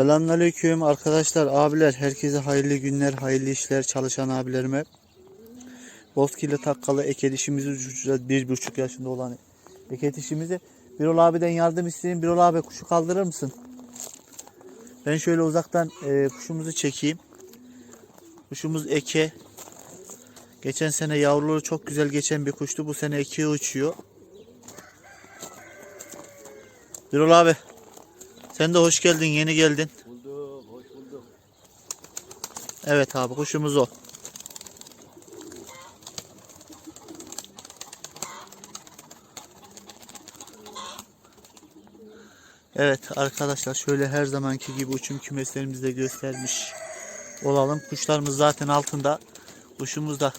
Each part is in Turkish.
Selamünaleyküm arkadaşlar, abiler. Herkese hayırlı günler, hayırlı işler çalışan abilerime. Bozkirli takkalı eke dişimizi uçuracağız. Bir buçuk yaşında olan eke dişimizi. Birol abiden yardım isteyeyim. Birol abi kuşu kaldırır mısın? Ben şöyle uzaktan e, kuşumuzu çekeyim. Kuşumuz eke. Geçen sene yavruları çok güzel geçen bir kuştu. Bu sene ekeye uçuyor. Birol abi. Sen de hoş geldin, yeni geldin. Bulduk, hoş bulduk. Evet abi kuşumuz o. Evet arkadaşlar şöyle her zamanki gibi uçum kümeslerimizde göstermiş olalım. Kuşlarımız zaten altında. Kuşumuz da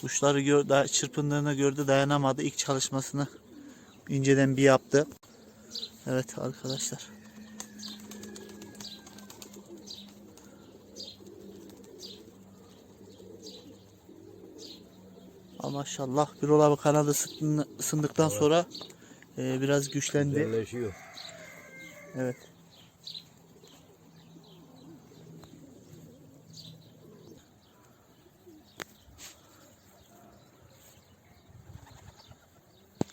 kuşları gör, da, çırpındığını gördü dayanamadı. İlk çalışmasını inceden bir yaptı. Evet arkadaşlar. Ama maşallah Birol abi kanadı ısındıktan sonra e, biraz güçlendi. Güzelleşiyor. Evet.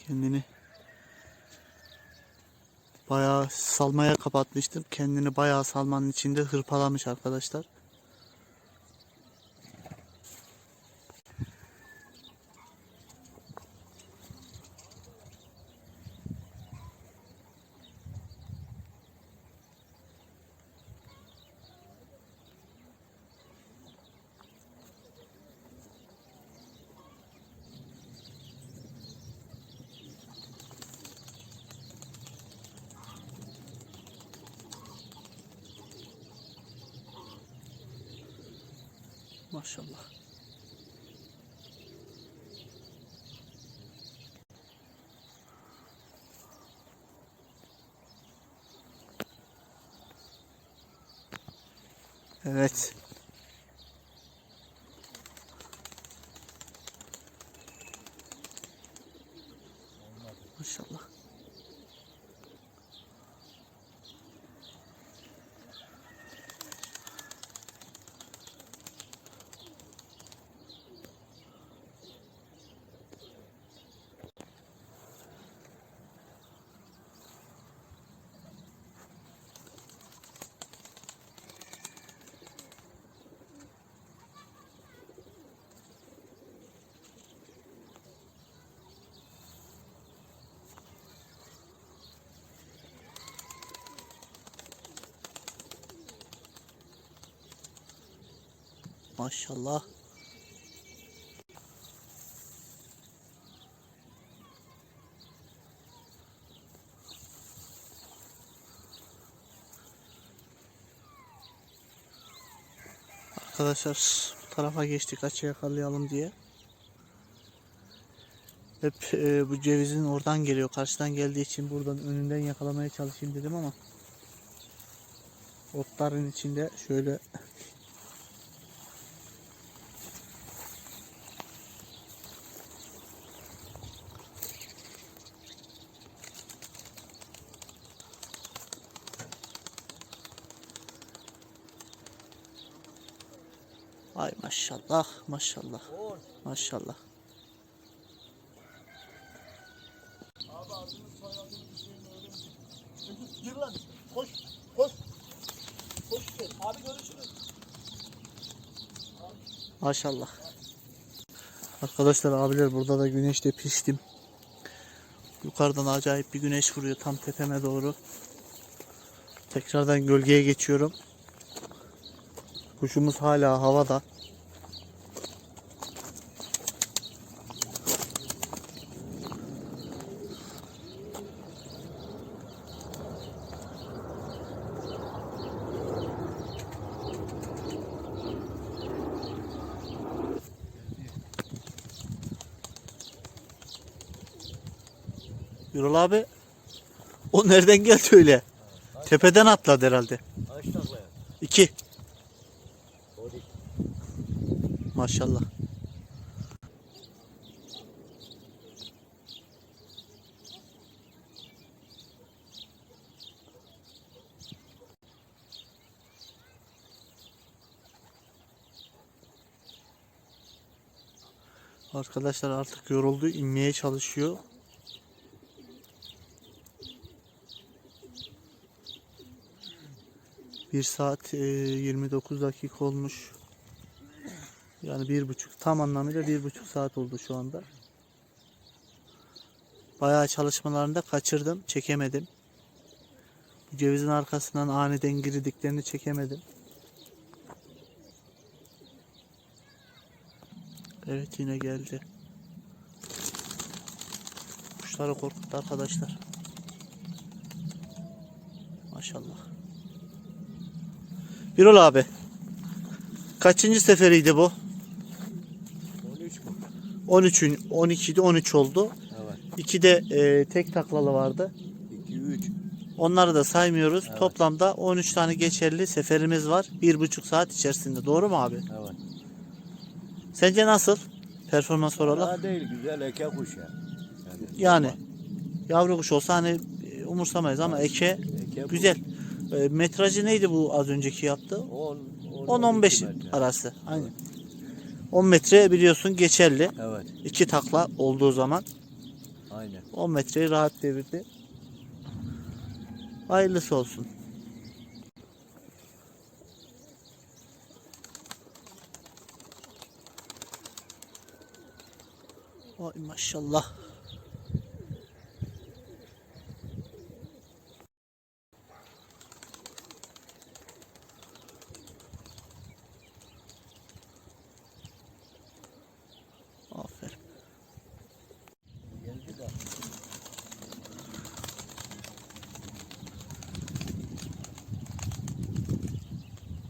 Kendini bayağı salmaya kapatmıştım. Kendini bayağı salmanın içinde hırpalamış arkadaşlar. Maşallah. Evet. Maşallah. Maşallah. Arkadaşlar bu tarafa geçtik açı yakalayalım diye. Hep e, bu cevizin oradan geliyor. Karşıdan geldiği için buradan önünden yakalamaya çalışayım dedim ama otların içinde şöyle maşallah maşallah maşallah. Gir lan. Koş. Koş. Koş. Abi görüşürüz. Maşallah. Arkadaşlar abiler burada da güneşte piştim. Yukarıdan acayip bir güneş vuruyor tam tepeme doğru. Tekrardan gölgeye geçiyorum. Kuşumuz hala havada. Yural abi o nereden geldi öyle? Kaç? Tepeden atladı herhalde. Kaç takla İki. Maşallah. Arkadaşlar artık yoruldu inmeye çalışıyor. Bir saat e, 29 dakika olmuş. Yani bir buçuk tam anlamıyla bir buçuk saat oldu şu anda. Bayağı çalışmalarında kaçırdım, çekemedim. Bu cevizin arkasından aniden girdiklerini çekemedim. Evet yine geldi. Kuşları korkuttu arkadaşlar. Maşallah. Birol abi. Kaçıncı seferiydi bu? 13 mu? 13'ün 12'de 13 oldu. Evet. 2 de e, tek taklalı vardı. 2 3. Onları da saymıyoruz. Evet. Toplamda 13 tane geçerli seferimiz var. 1,5 saat içerisinde. Doğru mu abi? Evet. Sence nasıl? Performans olarak? Daha değil güzel eke kuş ya. Yani yavru kuş olsa hani umursamayız ama eke eke bu. güzel. E, metrajı neydi bu az önceki yaptı? 10 10-15 arası. Aynen. 10 metre biliyorsun geçerli. Evet. İki takla olduğu zaman Aynen. 10 metreyi rahat devirdi. Hayırlısı olsun. Vay maşallah.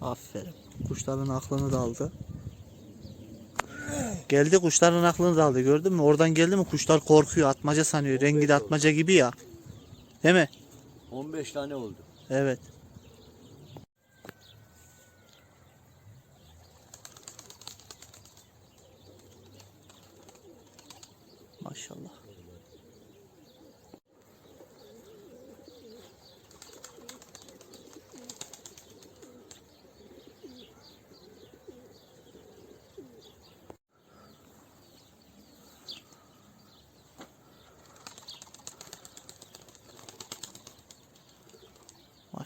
Aferin. Kuşların aklını da aldı. Geldi kuşların aklını da aldı. Gördün mü? Oradan geldi mi kuşlar korkuyor. Atmaca sanıyor. Rengi de atmaca gibi ya. Değil mi? 15 tane oldu. Evet. Maşallah.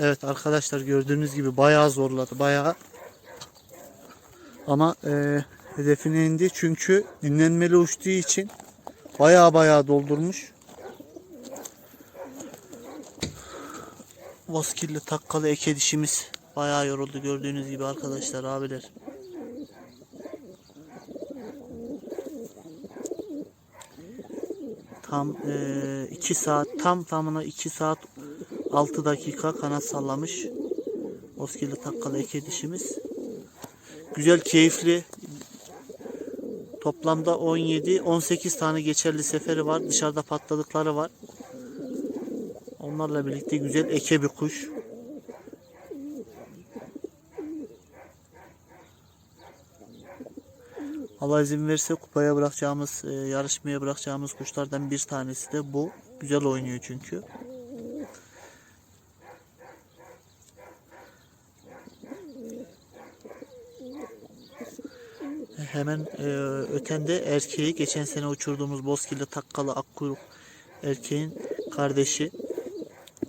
Evet arkadaşlar gördüğünüz gibi bayağı zorladı bayağı. Ama e, hedefine indi çünkü dinlenmeli uçtuğu için bayağı bayağı doldurmuş. Voskilli takkalı eke dişimiz bayağı yoruldu gördüğünüz gibi arkadaşlar abiler. Tam 2 saat tam tamına 2 saat 6 dakika kanat sallamış. Voskilli takkalı eke dişimiz. Güzel keyifli. Toplamda 17 18 tane geçerli seferi var. Dışarıda patladıkları var. Onlarla birlikte güzel eke bir kuş. Allah izin verirse kupaya bırakacağımız, e, yarışmaya bırakacağımız kuşlardan bir tanesi de bu. Güzel oynuyor çünkü. Hemen e, ötende erkeği geçen sene uçurduğumuz bozkirli takkalı akkuyruk erkeğin kardeşi.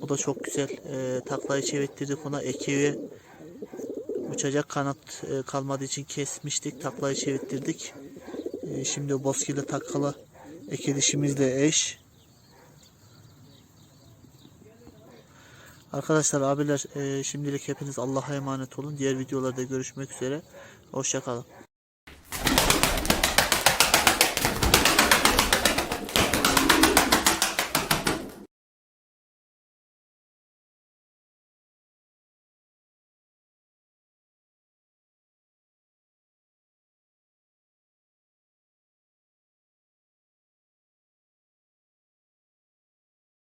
O da çok güzel e, taklayı çevirttirdik ona ekeğe uçacak kanat e, kalmadığı için kesmiştik taklayı çevirttirdik. E, şimdi bozkirli takkalı eke dişimizle eş. Arkadaşlar abiler e, şimdilik hepiniz Allah'a emanet olun. Diğer videolarda görüşmek üzere. Hoşçakalın.